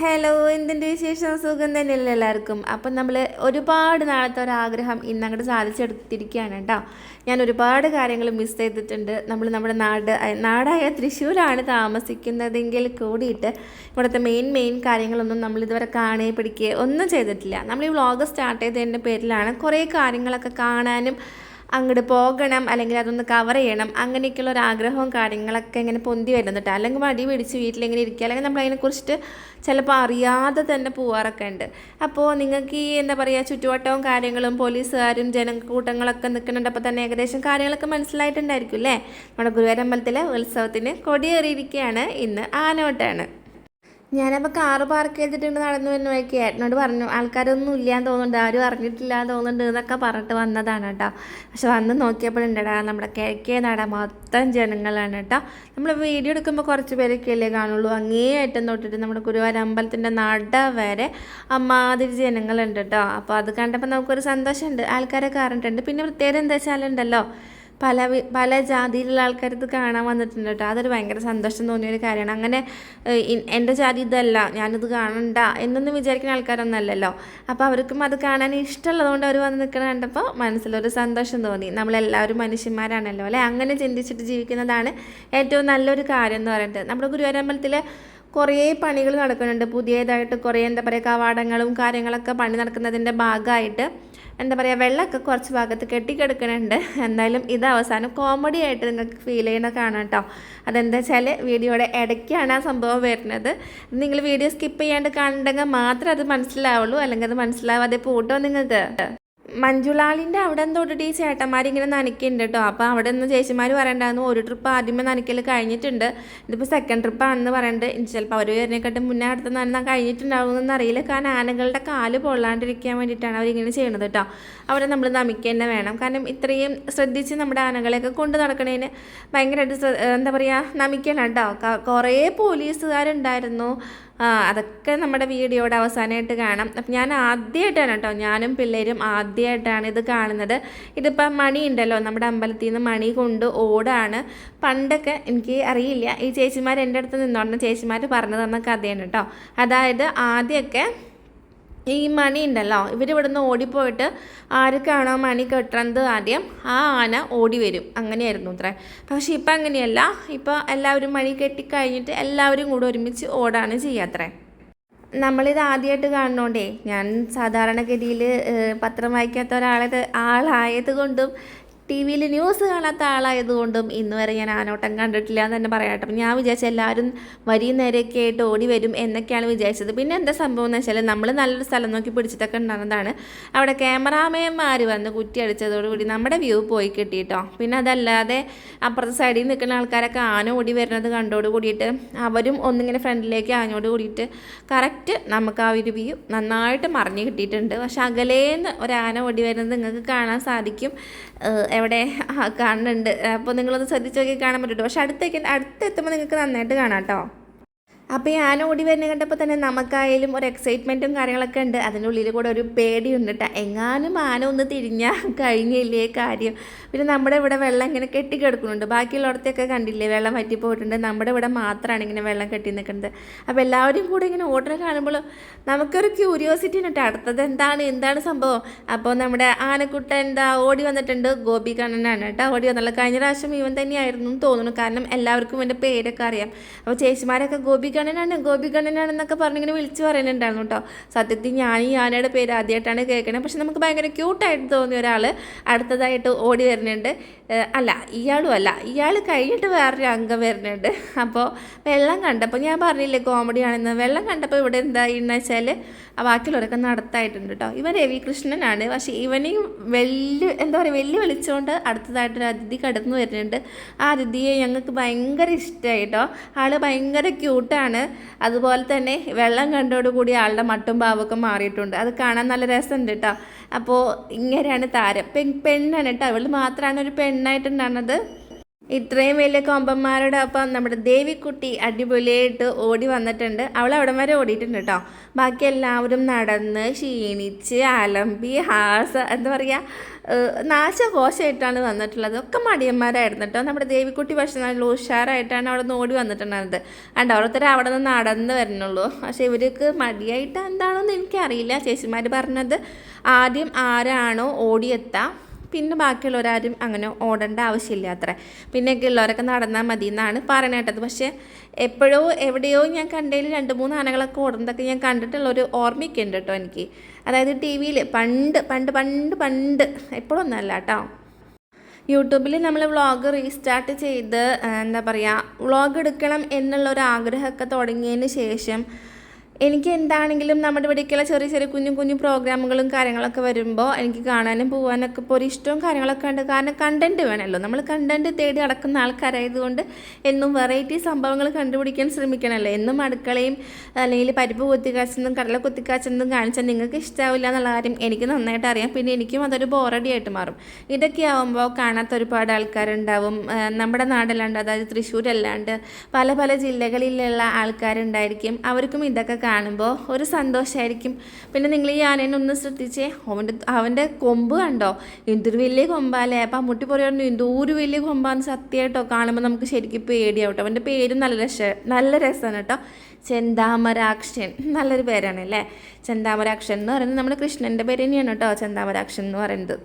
Hello എന്തിന്റെ വിശേഷം? സുഖം തന്നെയല്ലേ എല്ലാവർക്കും? അപ്പം നമ്മൾ ഒരുപാട് നാളത്തെ ഒരാഗ്രഹം ഇന്ന് അങ്ങോട്ട് സാധിച്ചെടുത്തിരിക്കുകയാണ് കേട്ടോ. ഞാൻ ഒരുപാട് കാര്യങ്ങൾ മിസ് ചെയ്തിട്ടുണ്ട്. നമ്മൾ നമ്മുടെ നാട് നാടായ തൃശ്ശൂരാണ് താമസിക്കുന്നതെങ്കിൽ കൂടിയിട്ട് ഇവിടുത്തെ മെയിൻ മെയിൻ കാര്യങ്ങളൊന്നും നമ്മൾ ഇതുവരെ കാണേ പിടിക്കുകയോ ഒന്നും ചെയ്തിട്ടില്ല. നമ്മൾ ഈ വ്ളോഗ് സ്റ്റാർട്ട് ചെയ്തതിന്റെ പേരിലാണ് കുറേ കാര്യങ്ങളൊക്കെ കാണാനും അങ്ങോട്ട് പോകണം അല്ലെങ്കിൽ അതൊന്ന് കവർ ചെയ്യണം അങ്ങനെയൊക്കെയുള്ള ഒരു ആഗ്രഹവും കാര്യങ്ങളൊക്കെ ഇങ്ങനെ പൊന്തി വരുന്നുണ്ട് അല്ലെങ്കിൽ മടി പിടിച്ച് വീട്ടിലിങ്ങനെ ഇരിക്കുക അല്ലെങ്കിൽ നമ്മൾ അതിനെക്കുറിച്ചിട്ട് ചിലപ്പോൾ അറിയാതെ തന്നെ പോവാറൊക്കെ ഉണ്ട്. അപ്പോൾ നിങ്ങൾക്ക് ഈ എന്താ പറയുക ചുറ്റുവട്ടവും കാര്യങ്ങളും പോലീസുകാരും ജനക്കൂട്ടങ്ങളൊക്കെ നിൽക്കുന്നുണ്ട് അപ്പോൾ തന്നെ ഏകദേശം കാര്യങ്ങളൊക്കെ മനസ്സിലായിട്ടുണ്ടായിരിക്കും അല്ലേ? നമ്മുടെ ഗുരുവായൂരമ്പലത്തിലെ ഉത്സവത്തിന് കൊടിയേറിയിരിക്കുകയാണ് ഇന്ന് ആനോട്ടാണ് ഞാനപ്പോൾ കാറ് പാർക്ക് ചെയ്തിട്ടുണ്ട് നടന്നു വന്നു നോക്കി ഏട്ടനോട് പറഞ്ഞു ആൾക്കാരൊന്നും ഇല്ലാന്ന് തോന്നുന്നുണ്ട് ആരും അറിഞ്ഞിട്ടില്ല എന്ന് തോന്നുന്നുണ്ട് എന്നൊക്കെ പറഞ്ഞിട്ട് വന്നതാണ് കേട്ടോ. പക്ഷെ വന്ന് നോക്കിയപ്പോഴുണ്ടടാ നമ്മുടെ കിഴക്കേ നട മൊത്തം ജനങ്ങളാണ് കേട്ടോ. നമ്മൾ വീഡിയോ എടുക്കുമ്പോൾ കുറച്ച് പേരൊക്കെ അല്ലേ കാണുള്ളൂ. അങ്ങേയറ്റം തൊട്ടിട്ട് നമ്മുടെ ഗുരുവായൂർ അമ്പലത്തിന്റെ നട വരെ അമ്മാതിരി ജനങ്ങളുണ്ട് കേട്ടോ. അപ്പോൾ അത് കണ്ടപ്പോൾ നമുക്കൊരു സന്തോഷമുണ്ട്. ആൾക്കാരൊക്കെ അറിഞ്ഞിട്ടുണ്ട്. പിന്നെ പ്രത്യേകം എന്താ വെച്ചാലുണ്ടല്ലോ പല പല ജാതിയിലുള്ള ആൾക്കാർ ഇത് കാണാൻ വന്നിട്ടുണ്ട് കേട്ടോ അതൊരു ഭയങ്കര സന്തോഷം തോന്നിയ ഒരു കാര്യമാണ്. അങ്ങനെ എന്റെ ജാതി ഇതല്ല ഞാനിത് കാണണ്ട എന്നൊന്നും വിചാരിക്കുന്ന ആൾക്കാരൊന്നല്ലല്ലോ അപ്പോൾ അവർക്കും അത് കാണാൻ ഇഷ്ടമുള്ളതുകൊണ്ട് അവർ വന്ന് നിൽക്കണ കണ്ടപ്പോൾ മനസ്സിലൊരു സന്തോഷം തോന്നി. നമ്മളെല്ലാവരും മനുഷ്യന്മാരാണല്ലോ അല്ലേ? അങ്ങനെ ചിന്തിച്ചിട്ട് ജീവിക്കുന്നതാണ് ഏറ്റവും നല്ലൊരു കാര്യം എന്ന് പറയുന്നത് നമ്മുടെ ഗുരുവായൂരമ്പലത്തിൽ കുറേ പണികൾ നടക്കുന്നുണ്ട്. പുതിയതായിട്ട് കുറേ എന്താ പറയുക കവാടങ്ങളും കാര്യങ്ങളൊക്കെ പണി നടക്കുന്നതിന്റെ ഭാഗമായിട്ട് എന്താ പറയുക വെള്ളമൊക്കെ കുറച്ച് ഭാഗത്ത് കെട്ടിക്കിടക്കുന്നുണ്ട് എന്തായാലും ഇത് അവസാനം കോമഡി ആയിട്ട് നിങ്ങൾക്ക് ഫീൽ ചെയ്യുന്ന കാണാം കേട്ടോ അതെന്താ വെച്ചാൽ വീഡിയോയുടെ ഇടയ്ക്കാണ് ആ സംഭവം വരുന്നത്. നിങ്ങൾ വീഡിയോ സ്കിപ്പ് ചെയ്യാണ്ട് കണ്ടെങ്കിൽ മാത്രമേ അത് മനസ്സിലാവുള്ളൂ. അല്ലെങ്കിൽ അത് മനസ്സിലാവാതെ പോട്ടോ നിങ്ങൾക്ക്. മഞ്ജുളാളിന്റെ അവിടെ തൊട്ടിട്ട് ഈ ചേട്ടന്മാരിങ്ങനെ നനയ്ക്കുന്നുണ്ട് കേട്ടോ. അപ്പോൾ അവിടെ നിന്ന് ചേച്ചിമാർ പറയണ്ടായിരുന്നു ഒരു ട്രിപ്പ് ആദ്യമേ നനയ്ക്കൽ കഴിഞ്ഞിട്ടുണ്ട്. ഇതിപ്പോൾ സെക്കൻഡ് ട്രിപ്പാണെന്ന് പറയുന്നുണ്ട് ചിലപ്പോൾ അവർ വരുന്നേക്കാട്ടും മുന്നേ അടുത്ത് നന്നാൻ കഴിഞ്ഞിട്ടുണ്ടാവുമെന്ന് അറിയില്ല. കാരണം ആനകളുടെ കാൽ പൊള്ളാണ്ടിരിക്കാൻ വേണ്ടിയിട്ടാണ് അവരിങ്ങനെ ചെയ്യണത് കേട്ടോ. അവരെ നമ്മൾ നമിക്കുക വേണം. കാരണം ഇത്രയും ശ്രദ്ധിച്ച് നമ്മുടെ ആനകളെയൊക്കെ കൊണ്ട് നടക്കണതിന് ഭയങ്കരമായിട്ട് എന്താ പറയുക നമിക്കണം കേട്ടോ. കുറേ പോലീസുകാരുണ്ടായിരുന്നു. അതൊക്കെ നമ്മുടെ വീഡിയോയുടെ അവസാനമായിട്ട് കാണാം. അപ്പം ഞാൻ ആദ്യമായിട്ടാണ് കേട്ടോ ഞാനും പിള്ളേരും ആദ്യമായിട്ടാണ് ഇത് കാണുന്നത്. ഇതിപ്പം മണി ഉണ്ടല്ലോ നമ്മുടെ അമ്പലത്തിൽ നിന്ന് മണി കൊണ്ട് ഓടാണ്. പണ്ടൊക്കെ എനിക്ക് അറിയില്ല ഈ ചേച്ചിമാർ എന്റെ അടുത്ത് നിന്നോണ്ട് ചേച്ചിമാർ പറഞ്ഞു തന്ന കഥയാണ് കേട്ടോ. അതായത് ആദ്യമൊക്കെ ഈ മണി ഉണ്ടല്ലോ ഇവരിവിടുന്ന് ഓടിപ്പോയിട്ട് ആർക്കാണോ മണി കെട്ടുന്നത് ആദ്യം ആ ആന ഓടി വരും. അങ്ങനെയായിരുന്നു അത്ര. പക്ഷേ ഇപ്പം അങ്ങനെയല്ല. ഇപ്പോൾ എല്ലാവരും മണി കെട്ടിക്കഴിഞ്ഞിട്ട് എല്ലാവരും കൂടെ ഒരുമിച്ച് ഓടാണ് ചെയ്യാത്രേ നമ്മളിത് ആദ്യമായിട്ട് കാണണോണ്ടേ ഞാൻ സാധാരണഗതിയിൽ പത്രം വായിക്കാത്ത ഒരാളത് ആളായത് കൊണ്ടും ടി വിയിൽ ന്യൂസ് കാണാത്ത ആളായതുകൊണ്ടും ഇന്ന് വരെ ഞാൻ ആനോട്ടം കണ്ടിട്ടില്ല എന്ന് തന്നെ പറയാം കേട്ടോ. ഞാൻ വിചാരിച്ച എല്ലാവരും വരി നേരെയൊക്കെ ആയിട്ട് ഓടി വരും എന്നൊക്കെയാണ് വിചാരിച്ചത്. പിന്നെ എന്താ സംഭവം എന്ന് വെച്ചാൽ നമ്മൾ നല്ലൊരു സ്ഥലം നോക്കി പിടിച്ചിട്ടൊക്കെ ഉണ്ടാകുന്നതാണ് അവിടെ ക്യാമറാമാൻമാർ വന്ന് കുറ്റി അടിച്ചതോടുകൂടി നമ്മുടെ വ്യൂ പോയി കിട്ടിയിട്ടോ പിന്നെ അതല്ലാതെ അപ്പുറത്തെ സൈഡിൽ നിൽക്കുന്ന ആൾക്കാരൊക്കെ ആന ഓടി വരുന്നത് കണ്ടോട് കൂടിയിട്ട് അവരും ഒന്നിങ്ങനെ ഫ്രണ്ടിലേക്ക് ആനോട് കൂടിയിട്ട് കറക്റ്റ് നമുക്ക് ആ ഒരു വ്യൂ നന്നായിട്ട് മറിഞ്ഞ് കിട്ടിയിട്ടുണ്ട്. പക്ഷെ അകലേന്ന് ഒരു ആന ഓടി വരുന്നത് നിങ്ങൾക്ക് കാണാൻ സാധിക്കും. എവിടെ? കാണുന്നുണ്ട്. അപ്പോൾ നിങ്ങളൊന്ന് ശ്രദ്ധിച്ച് നോക്കി കാണാൻ പറ്റുള്ളൂ പക്ഷെ അടുത്തേക്ക് അടുത്തെത്തുമ്പോൾ നിങ്ങൾക്ക് നന്നായിട്ട് കാണാം കേട്ടോ അപ്പോൾ ഈ ആന ഓടി വരുന്ന കണ്ടപ്പോൾ തന്നെ നമുക്കായാലും ഒരു എക്സൈറ്റ്മെന്റും കാര്യങ്ങളൊക്കെ ഉണ്ട്. അതിന്റെ ഉള്ളിൽ കൂടെ ഒരു പേടിയുണ്ട് കേട്ടോ എങ്ങാനും ആന ഒന്ന് തിരിഞ്ഞാൽ കഴിഞ്ഞില്ലേ കാര്യം. പിന്നെ നമ്മുടെ ഇവിടെ വെള്ളം ഇങ്ങനെ കെട്ടിക്കിടക്കുന്നുണ്ട് ബാക്കിയുള്ളിടത്തൊക്കെ കണ്ടില്ലേ? വെള്ളം വറ്റി പോയിട്ടുണ്ട്. നമ്മുടെ ഇവിടെ മാത്രമാണ് ഇങ്ങനെ വെള്ളം കെട്ടി നിൽക്കുന്നത്. അപ്പോൾ എല്ലാവരും കൂടെ ഇങ്ങനെ ഓടുന്ന കാണുമ്പോൾ നമുക്കൊരു ക്യൂരിയോസിറ്റി ഉണ്ട് അടുത്തത് എന്താണ്? എന്താണ് സംഭവം? അപ്പോൾ നമ്മുടെ ആനക്കുട്ട എന്താ ഓടി വന്നിട്ടുണ്ട്. ഗോപി കണ്ണനാണ് കേട്ടോ ഓടി വന്നുള്ള കഴിഞ്ഞ പ്രാവശ്യം ഇവൻ തന്നെയായിരുന്നു തോന്നുന്നു. കാരണം എല്ലാവർക്കും എന്റെ പേരൊക്കെ അറിയാം. അപ്പോൾ ചേച്ചിമാരൊക്കെ ഗോപി കണ്ണനാണ് ഗോപി എന്നൊക്കെ പറഞ്ഞിങ്ങനെ വിളിച്ച് പറയുന്നുണ്ടായിരുന്നു കേട്ടോ. സത്യത്തിൽ ഞാൻ ഈ ആനയുടെ പേര് ആദ്യമായിട്ടാണ് കേൾക്കണത് പക്ഷെ നമുക്ക് ഭയങ്കര ക്യൂട്ടായിട്ട് തോന്നിയ ഒരാൾ അടുത്തതായിട്ട് ഓടി വരുന്നുണ്ട്. അല്ല ഇയാളും അല്ല. ഇയാൾ കഴിഞ്ഞിട്ട് വേറൊരു അംഗം വരുന്നുണ്ട്. അപ്പോൾ വെള്ളം കണ്ടപ്പോൾ ഞാൻ പറഞ്ഞില്ലേ കോമഡി ആണെന്ന് വെള്ളം കണ്ടപ്പോൾ ഇവിടെ എന്തായിന്ന് വെച്ചാൽ ബാക്കിയുള്ളവരൊക്കെ നടത്തായിട്ടുണ്ട് കേട്ടോ ഇവൻ രവികൃഷ്ണനാണ്. പക്ഷേ ഇവനെയും വലിയ എന്താ പറയുക വലിയ വിളിച്ചുകൊണ്ട് അടുത്തതായിട്ടൊരു അതിഥി കടന്നു വരുന്നുണ്ട്. ആ അതിഥിയെ ഞങ്ങൾക്ക് ഭയങ്കര ഇഷ്ടമായി കേട്ടോ ആൾ ഭയങ്കര ക്യൂട്ടാണ്. അതുപോലെ തന്നെ വെള്ളം കണ്ടോടുകൂടി ആളുടെ മട്ടും ഭാവമൊക്കെ മാറിയിട്ടുണ്ട്. അത് കാണാൻ നല്ല രസമുണ്ട് കേട്ടോ അപ്പോൾ ഇങ്ങനെയാണ് താരം. പെൺ പെണ്ണാണ് കേട്ടോ അവൾ മാത്രമാണ് ഒരു പെണ്ണായിട്ടുണ്ടാകുന്നത് ഇത്രയും വലിയ കൊമ്പന്മാരുടെ ഒപ്പം നമ്മുടെ ദേവിക്കുട്ടി അടിപൊളിയായിട്ട് ഓടി വന്നിട്ടുണ്ട്. അവൾ അവിടെ വരെ ഓടിയിട്ടുണ്ട് കേട്ടോ ബാക്കി എല്ലാവരും നടന്ന് ക്ഷീണിച്ച് അലമ്പി ഹാസ എന്താ പറയുക നാശകോശമായിട്ടാണ് വന്നിട്ടുള്ളത്. ഒക്കെ മടിയന്മാരായിരുന്നു കേട്ടോ നമ്മുടെ ദേവിക്കുട്ടി പക്ഷേ നല്ല ഉഷാറായിട്ടാണ് അവിടെ നിന്ന് ഓടി വന്നിട്ടുണ്ടായിരുന്നത്. അണ്ട് ഓരോരുത്തർ അവിടെ നിന്ന് നടന്ന് വരുന്നുള്ളൂ. പക്ഷെ ഇവർക്ക് മടിയായിട്ട് എന്താണോന്ന് എനിക്കറിയില്ല. ചേച്ചിമാർ പറഞ്ഞത് ആദ്യം ആരാണോ ഓടിയെത്താം. പിന്നെ ബാക്കിയുള്ളവരാരും അങ്ങനെ ഓടേണ്ട ആവശ്യമില്ല അത്ര. പിന്നെയൊക്കെ ഉള്ളവരൊക്കെ നടന്നാൽ മതി എന്നാണ് പറയണേട്ടത്. പക്ഷേ എപ്പോഴോ എവിടെയോ ഞാൻ കണ്ടതിൽ രണ്ട് മൂന്ന് ആനകളൊക്കെ ഓടുന്നതൊക്കെ ഞാൻ കണ്ടിട്ടുള്ള ഒരു ഓർമ്മയൊക്കെ ഉണ്ട് കേട്ടോ എനിക്ക്. അതായത് ടി വിയിൽ പണ്ട് പണ്ട് പണ്ട് പണ്ട് എപ്പോഴൊന്നല്ല കേട്ടോ. യൂട്യൂബിൽ നമ്മൾ വ്ളോഗ് റീസ്റ്റാർട്ട് ചെയ്ത് എന്താ പറയുക വ്ളോഗ് എടുക്കണം എന്നുള്ള ഒരു ആഗ്രഹമൊക്കെ തുടങ്ങിയതിന് ശേഷം എനിക്ക് എന്താണെങ്കിലും നമ്മുടെ ഇവിടേക്കുള്ള ചെറിയ ചെറിയ കുഞ്ഞു കുഞ്ഞു പ്രോഗ്രാമുകളും കാര്യങ്ങളൊക്കെ വരുമ്പോൾ എനിക്ക് കാണാനും പോകാനൊക്കെ ഇപ്പോൾ ഒരു ഇഷ്ടവും കാര്യങ്ങളൊക്കെ ഉണ്ട്. കാരണം കണ്ടന്റ് വേണമല്ലോ നമ്മൾ കണ്ടന്റ് തേടി നടക്കുന്ന ആൾക്കാരായതുകൊണ്ട് എന്നും വെറൈറ്റി സംഭവങ്ങൾ കണ്ടുപിടിക്കാൻ ശ്രമിക്കണമല്ലോ എന്നും അടുക്കളയും അല്ലെങ്കിൽ പരിപ്പ് കുത്തിക്കാച്ചെന്നും കടല കുത്തിക്കാച്ചെന്നും കാണിച്ചാൽ നിങ്ങൾക്ക് ഇഷ്ടാവില്ല എന്നുള്ള കാര്യം എനിക്ക് നന്നായിട്ട് അറിയാം. പിന്നെ എനിക്കും അതൊരു ബോറടി ആയിട്ട് മാറും. ഇതൊക്കെ ആവുമ്പോൾ കാണാത്ത ഒരുപാട് ആൾക്കാരുണ്ടാവും. നമ്മുടെ നാടല്ലാണ്ട് അതായത് തൃശ്ശൂരല്ലാണ്ട് പല പല ജില്ലകളിലുള്ള ആൾക്കാരുണ്ടായിരിക്കും. അവർക്കും ഇതൊക്കെ കാണുമ്പോൾ ഒരു സന്തോഷമായിരിക്കും പിന്നെ നിങ്ങൾ ഈ ആനേനെ ഒന്ന് ശ്രദ്ധിച്ചേ. അവന്റെ അവന്റെ കൊമ്പ് കണ്ടോ? എന്തൊരു വലിയ കൊമ്പാലേ അപ്പം അമ്മൂട്ടി പറയുന്നു എന്തോരു വലിയ കൊമ്പാന്ന് സത്യമായിട്ടോ കാണുമ്പോൾ നമുക്ക് ശരിക്കും പേടിയാവട്ടോ. അവന്റെ പേരും നല്ല രസ നല്ല രസമാണ് കേട്ടോ. ചെന്താമരാക്ഷൻ നല്ലൊരു പേരാണ് അല്ലേ? ചെന്താമരാക്ഷൻ എന്ന് പറയുന്നത് നമ്മുടെ കൃഷ്ണന്റെ പേര് തന്നെയാണ് കേട്ടോ. ചെന്താമരാക്ഷൻ എന്ന് പറയുന്നത്.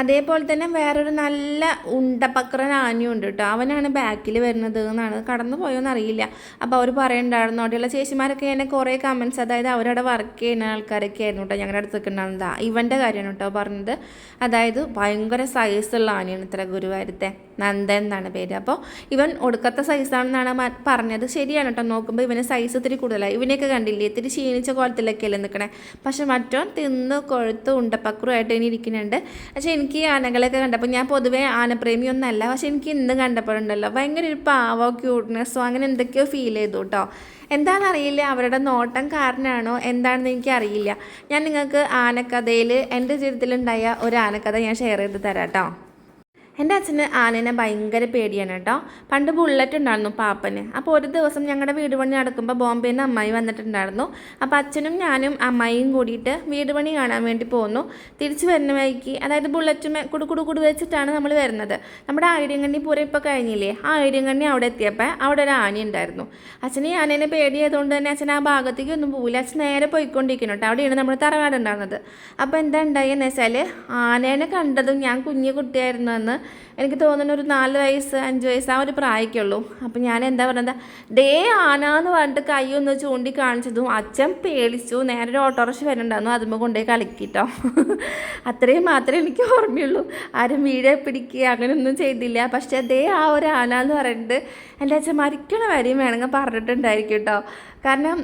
അതേപോലെ തന്നെ വേറൊരു നല്ല ഉണ്ടപ്പക്കറൻ ആനയും ഉണ്ട് കേട്ടോ അവനാണ് ബാക്കിൽ വരുന്നത് എന്നാണ്. കടന്നു പോയോന്ന് അറിയില്ല. അപ്പോൾ അവർ പറയണ്ടായിരുന്നു. അവിടെയുള്ള ചേച്ചിമാരൊക്കെ എന്നെ കുറേ കമൻസ് അതായത് അവരവിടെ വർക്ക് ചെയ്യുന്ന ആൾക്കാരൊക്കെ ആയിരുന്നു കേട്ടോ ഞങ്ങളുടെ അടുത്ത് ഉണ്ടാകുന്നത് ഇവന്റെ കാര്യമാണ് കേട്ടോ പറഞ്ഞത്. അതായത് ഭയങ്കര സൈസുള്ള ആനയാണ് ഇത്ര ഗുരുവായൂരത്തെ. നന്ദൻ എന്നാണ് പേര്. അപ്പോൾ ഇവൻ ഒടുക്കത്തെ സൈസാണെന്നാണ് പറഞ്ഞത്. ശരിയാണ് കേട്ടോ നോക്കുമ്പോൾ ഇവന് സൈസ് ഇത്തിരി കൂടുതലായി ഇവനെയൊക്കെ കണ്ടില്ലേ? ഇത്തിരി ക്ഷീണിച്ച കോലത്തിലൊക്കെയല്ലേ നിൽക്കണേ പക്ഷെ മറ്റോൻ തിന്ന് കൊഴുത്ത് ഉണ്ടപ്പക്രുമായിട്ട് ഇനി ഇരിക്കുന്നുണ്ട്. പക്ഷെ എനിക്ക് ആനകളൊക്കെ കണ്ടപ്പോൾ ഞാൻ പൊതുവേ ആനപ്രേമിയൊന്നല്ല. പക്ഷെ എനിക്ക് ഇന്ന് കണ്ടപ്പോഴുണ്ടല്ലോ ഭയങ്കര ഒരു പാവോ ക്യൂട്ട്നെസ്സോ അങ്ങനെ എന്തൊക്കെയോ ഫീൽ ചെയ്തു കേട്ടോ എന്താണെന്നറിയില്ല അവരുടെ നോട്ടം കാരണമാണോ എന്താണെന്ന് എനിക്കറിയില്ല. ഞാൻ നിങ്ങൾക്ക് ആനക്കഥയിൽ എന്റെ ജീവിതത്തിലുണ്ടായ ഒരു ആനക്കഥ ഞാൻ ഷെയർ ചെയ്ത് തരാം കേട്ടോ എന്റെ അച്ഛന് ആനേനെ ഭയങ്കര പേടിയാണ് കേട്ടോ. പണ്ട് ബുള്ളറ്റ് ഉണ്ടായിരുന്നു പാപ്പന്. അപ്പോൾ ഒരു ദിവസം ഞങ്ങളുടെ വീട് പണി നടക്കുമ്പോൾ ബോംബെയിൽ അമ്മായി വന്നിട്ടുണ്ടായിരുന്നു. അപ്പോൾ അച്ഛനും ഞാനും അമ്മായിയും കൂടിയിട്ട് വീട് പണി കാണാൻ വേണ്ടി പോന്നു. തിരിച്ചു വരുന്ന വഴിക്ക് അതായത് ബുള്ളറ്റും കുടു വെച്ചിട്ടാണ് നമ്മൾ വരുന്നത്. നമ്മുടെ ആയിരങ്കണ്ണി പൂരം ഇപ്പോൾ കഴിഞ്ഞില്ലേ? ആ ആയിരങ്കണ്ണി അവിടെ എത്തിയപ്പോൾ അവിടെ ഒരു ആന ഉണ്ടായിരുന്നു. അച്ഛനെ ഈ ആനേനെ പേടിയായതുകൊണ്ട് തന്നെ അച്ഛൻ ആ ഭാഗത്തേക്ക് ഒന്നും പോകില്ല അച്ഛൻ നേരെ പോയിക്കൊണ്ടിരിക്കുന്നു കേട്ടോ. അവിടെയാണ് നമ്മുടെ തറവാട് ഉണ്ടാകുന്നത് അപ്പോൾ എന്താ ഉണ്ടായെന്ന് വെച്ചാൽ ആനേനെ കണ്ടതും ഞാൻ കുഞ്ഞു കുട്ടിയായിരുന്നു എന്ന് എനിക്ക് തോന്നുന്നു ഒരു നാല് വയസ്സ് അഞ്ച് വയസ്സ് ആ ഒരു പ്രായമൊക്കെയുള്ളൂ അപ്പം ഞാൻ എന്താ പറയുന്നത് ഡേ ആനാന്ന് പറഞ്ഞിട്ട് കൈ ഒന്ന് ചൂണ്ടി അച്ഛൻ പേടിച്ചു. നേരെ ഒരു ഓട്ടോറിക്ഷ വരുന്നുണ്ടായിരുന്നു. അതുമ്പോൾ കൊണ്ടുപോയി കളിക്കിട്ടോ. അത്രയും മാത്രമേ എനിക്ക് ഓർമ്മയുള്ളൂ. ആരും വീഴെ പിടിക്കുക അങ്ങനെയൊന്നും ചെയ്തില്ല. പക്ഷേ ദേ ആ ഒരു ആന എന്ന് പറഞ്ഞിട്ട് എന്റെ അച്ഛൻ മരിക്കണ വരെയും വേണമെങ്കിൽ പറഞ്ഞിട്ടുണ്ടായിരിക്കും കേട്ടോ. കാരണം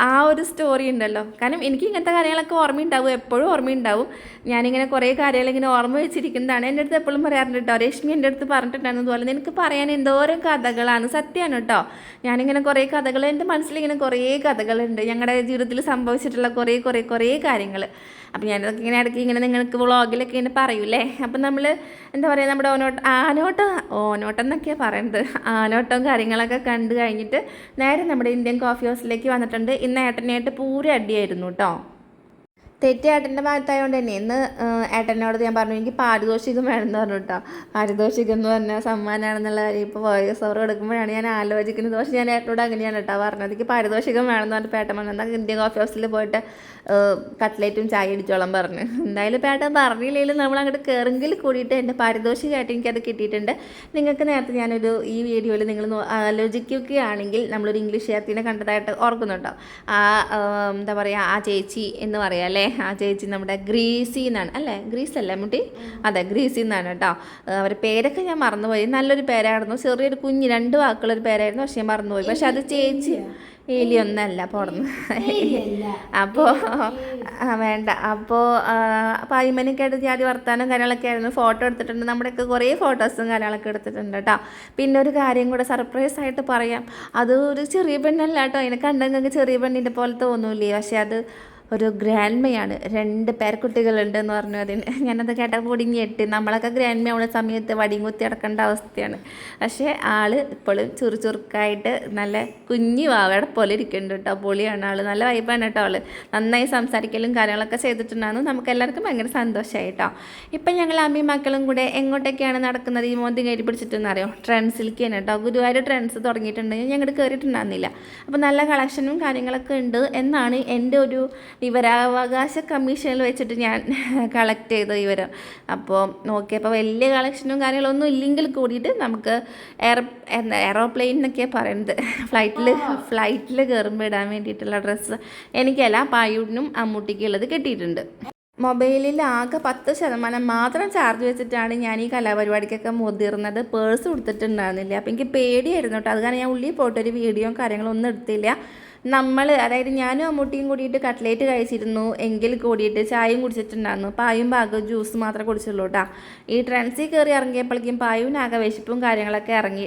ആ ഒരു സ്റ്റോറി ഉണ്ടല്ലോ. കാരണം എനിക്ക് ഇങ്ങനത്തെ കാര്യങ്ങളൊക്കെ ഓർമ്മയുണ്ടാവും. എപ്പോഴും ഓർമ്മയുണ്ടാവും. ഞാനിങ്ങനെ കുറേ കാര്യങ്ങൾ ഇങ്ങനെ ഓർമ്മ വെച്ചിരിക്കുന്നതാണ്. എന്റെ അടുത്ത് എപ്പോഴും പറയാറുണ്ട് കേട്ടോ രശ്മി എന്റെ അടുത്ത് പറഞ്ഞിട്ടുണ്ടായിരുന്നു അതുപോലെ നിനക്ക് പറയാൻ എന്തോരം കഥകളാണ്. സത്യമാണ് കേട്ടോ. ഞാനിങ്ങനെ കുറേ കഥകൾ എന്റെ മനസ്സിലിങ്ങനെ കുറേ കഥകളുണ്ട്. ഞങ്ങളുടെ ജീവിതത്തിൽ സംഭവിച്ചിട്ടുള്ള കുറേ കുറേ കുറേ കാര്യങ്ങൾ അപ്പം ഞാനതൊക്കെ ഇങ്ങനെ ഇടയ്ക്ക് ഇങ്ങനെ നിങ്ങൾക്ക് വ്ളോഗിലൊക്കെ ഇങ്ങനെ പറയൂലേ അപ്പം നമ്മൾ എന്താ പറയുക നമ്മുടെ ഓനോട്ടം ആനോട്ടം ഓനോട്ടം എന്നൊക്കെയാണ് പറയുന്നത് ആനോട്ടവും കാര്യങ്ങളൊക്കെ കണ്ടു കഴിഞ്ഞിട്ട് നേരെ നമ്മുടെ ഇന്ത്യൻ കോഫി ഹൗസിലേക്ക് വന്നിട്ടുണ്ട്. ഇന്ന് ഏട്ടനായിട്ട് പൂര അടിയായിരുന്നു കേട്ടോ. തെറ്റ് ഏട്ടന്റെ ഭാഗത്തായതുകൊണ്ട് തന്നെ. ഇന്ന് ഏട്ടനോട് ഞാൻ പറഞ്ഞു എനിക്ക് പാരിതോഷികം വേണമെന്ന് പറഞ്ഞു കേട്ടോ പാരിതോഷികം എന്ന് പറഞ്ഞാൽ സമ്മാനമാണെന്നുള്ള കാര്യം ഇപ്പോൾ വോയിസ് ഓവർ കൊടുക്കുമ്പോഴാണ് ഞാൻ ആലോചിക്കുന്നത്. പക്ഷേ ഞാൻ ഏട്ടനോട് അങ്ങനെയാണ് കേട്ടോ പറഞ്ഞത്. എനിക്ക് പാരിതോഷികം വേണമെന്ന് പറഞ്ഞിട്ട് ഏട്ടൻ പറഞ്ഞു എന്നാൽ ഇന്ത്യൻ കോഫി ഹൗസിൽ പോയിട്ട് കട്ട്ലേറ്റും ചായ അടിച്ചോളം പറഞ്ഞു. എന്തായാലും ഏട്ടൻ പറഞ്ഞില്ലെങ്കിലും നമ്മൾ അങ്ങോട്ട് കയറെങ്കിൽ കൂടിയിട്ട് എന്റെ പാരിതോഷികമായിട്ട് എനിക്കത് കിട്ടിയിട്ടുണ്ട്. നിങ്ങൾക്ക് നേരത്തെ ഞാനൊരു ഈ വീഡിയോയിൽ നിങ്ങൾ ആലോചിക്കുകയാണെങ്കിൽ നമ്മളൊരു ഇംഗ്ലീഷ് ചേർത്തിനെ കണ്ടതായിട്ട് ഓർക്കുന്നുണ്ടോ? ആ, എന്താ പറയുക ആ ചേച്ചി എന്ന് പറയാം അല്ലേ? ആ ചേച്ചി നമ്മുടെ ഗ്രീസി എന്നാണ്. അല്ലേ? ഗ്രീസ് അല്ലേ മുട്ടി അതെ ഗ്രീസി എന്നാണ് കേട്ടോ. അവരുടെ പേരൊക്കെ ഞാൻ മറന്നുപോയി. നല്ലൊരു പേരായിരുന്നു. ചെറിയൊരു കുഞ്ഞ് രണ്ട് വാക്കുള്ളൊരു പേരായിരുന്നു. പക്ഷെ ഞാൻ മറന്നുപോയി. പക്ഷെ അത് ചേച്ചി ഏലി ഒന്നല്ല പോടുന്നു. അപ്പോൾ വേണ്ട. അപ്പോൾ പൈമനൊക്കെ ആയിട്ട് ജാതി വർത്താനം കാര്യങ്ങളൊക്കെ ആയിരുന്നു. ഫോട്ടോ എടുത്തിട്ടുണ്ട്. നമ്മുടെയൊക്കെ കുറേ ഫോട്ടോസും കാര്യങ്ങളൊക്കെ എടുത്തിട്ടുണ്ട് കേട്ടോ. പിന്നെ ഒരു കാര്യം കൂടെ സർപ്രൈസ് ആയിട്ട് പറയാം. അത് ഒരു ചെറിയ പെണ്ണല്ല കേട്ടോ. അതിനെ കണ്ടെങ്കിൽ ചെറിയ പെണ്ണിന്റെ പോലെ തോന്നൂലേ. പക്ഷെ അത് ഒരു ഗ്രാൻഡ്മയാണ് രണ്ട് പേരക്കുട്ടികളുണ്ട് എന്ന് പറഞ്ഞു അതിന്. ഞാനത് കേട്ടപ്പോൾ കൂടി ഞെട്ടി നമ്മളൊക്കെ ഗ്രാൻഡ്മ ആവുന്ന സമയത്ത് വടിങ്ങുത്തി അടക്കേണ്ട അവസ്ഥയാണ്. പക്ഷേ ആൾ ഇപ്പോഴും ചുറു ചുറുക്കായിട്ട് നല്ല കുഞ്ഞു വാവയുടെ പോലെ ഇരിക്കുന്നുണ്ട് കേട്ടോ. പൊളിയാണ് ആൾ നല്ല വൈബാണ് കേട്ടോ ആൾ നന്നായി സംസാരിക്കലും കാര്യങ്ങളൊക്കെ ചെയ്തിട്ടുണ്ടായിരുന്നു നമുക്ക് എല്ലാവർക്കും ഭയങ്കര സന്തോഷമായി കേട്ടോ. ഇപ്പം ഞങ്ങൾ അമ്മയും മക്കളും കൂടെ എങ്ങോട്ടൊക്കെയാണ് നടക്കുന്നത്? ഈ മോന്തി കയറ്റി പിടിച്ചിട്ടെന്ന് അറിയോ? തന്നെ കേട്ടോ. ഗുരുവായൂർ ട്രെൻഡ്സ് തുടങ്ങിയിട്ടുണ്ടെങ്കിൽ ഞങ്ങൾ കയറിയിട്ടുണ്ടായിരുന്നില്ല അപ്പോൾ നല്ല കളക്ഷനും കാര്യങ്ങളൊക്കെ ഉണ്ട് എന്നാണ് എന്റെ ഒരു വിവരാവകാശ കമ്മീഷനിൽ വെച്ചിട്ട് ഞാൻ കളക്ട് ചെയ്ത വിവരം. അപ്പോൾ നോക്കിയപ്പോൾ വലിയ കളക്ഷനും കാര്യങ്ങളൊന്നും ഇല്ലെങ്കിൽ കൂടിയിട്ട് നമുക്ക് എയർ എയറോപ്ലെയിൻ എന്നൊക്കെയാണ് പറയുന്നത് ഫ്ലൈറ്റിൽ ഫ്ലൈറ്റിൽ കയറുമ്പോൾ ഇടാൻ വേണ്ടിയിട്ടുള്ള ഡ്രസ്സ് എനിക്കല്ല പായൂടിനും അമ്മൂട്ടിക്കും ഉള്ളത് കിട്ടിയിട്ടുണ്ട്. മൊബൈലിൽ ആകെ പത്ത് ശതമാനം മാത്രം ചാർജ് വെച്ചിട്ടാണ് ഞാൻ ഈ കലാപരിപാടിക്കൊക്കെ മുതിർന്നത്. പേഴ്സ് കൊടുത്തിട്ടുണ്ടായിരുന്നില്ല അപ്പോൾ എനിക്ക് പേടിയായിരുന്നു കേട്ടോ. അത് കാരണം ഞാൻ ഉള്ളിൽ പോയിട്ടൊരു വീഡിയോയും കാര്യങ്ങളൊന്നും എടുത്തില്ല. നമ്മൾ അതായത് ഞാനും അമ്മൂട്ടിയും കൂടിയിട്ട് കട്ട്ലേറ്റ് കഴിച്ചിരുന്നു എങ്കിൽ കൂടിയിട്ട് ചായയും കുടിച്ചിട്ടുണ്ടായിരുന്നു. പായും ഭാഗവും ജ്യൂസ് മാത്രമേ കുടിച്ചുള്ളൂ കേട്ടോ ഈ ട്രെൻസിൽ കയറി ഇറങ്ങിയപ്പോഴേക്കും പായും വിശപ്പും കാര്യങ്ങളൊക്കെ ഇറങ്ങി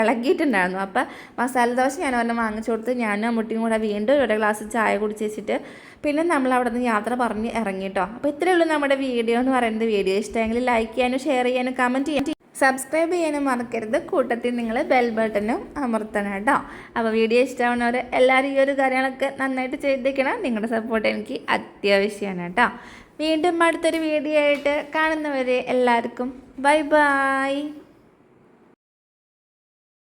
ഇളകിയിട്ടുണ്ടായിരുന്നു. അപ്പോൾ മസാല ദോശ ഞാൻ ഒരെണ്ണം വാങ്ങിച്ചു കൊടുത്ത് ഞാനും അമ്മൂട്ടിയും കൂടെ വീണ്ടും ഒരു ഗ്ലാസ് ചായ കുടിച്ച് വെച്ചിട്ട് പിന്നെ നമ്മൾ അവിടെ നിന്ന് യാത്ര പറഞ്ഞ് ഇറങ്ങി കേട്ടോ അപ്പോൾ ഇത്രയേ ഉള്ളൂ നമ്മുടെ വീഡിയോ എന്ന് പറയുന്നത്. വീഡിയോ ഇഷ്ടമെങ്കിൽ ലൈക്ക് ചെയ്യാനും ഷെയർ ചെയ്യാനും കമന്റ് ചെയ്യാനും. സബ്സ്ക്രൈബ് ചെയ്യാനും മറക്കരുത്. കൂട്ടത്തിൽ നിങ്ങൾ ബെൽ ബട്ടണും അമർത്തണം കേട്ടോ. അപ്പോൾ വീഡിയോ ഇഷ്ടമാവുന്നവർ എല്ലാവരും ഈ ഒരു കാര്യങ്ങളൊക്കെ നന്നായിട്ട് ചെയ്തേക്കണം നിങ്ങളുടെ സപ്പോർട്ട് എനിക്ക് അത്യാവശ്യമാണ് കേട്ടോ. വീണ്ടും അടുത്തൊരു വീഡിയോ ആയിട്ട് കാണുന്നവരെ എല്ലാവർക്കും ബൈ ബൈ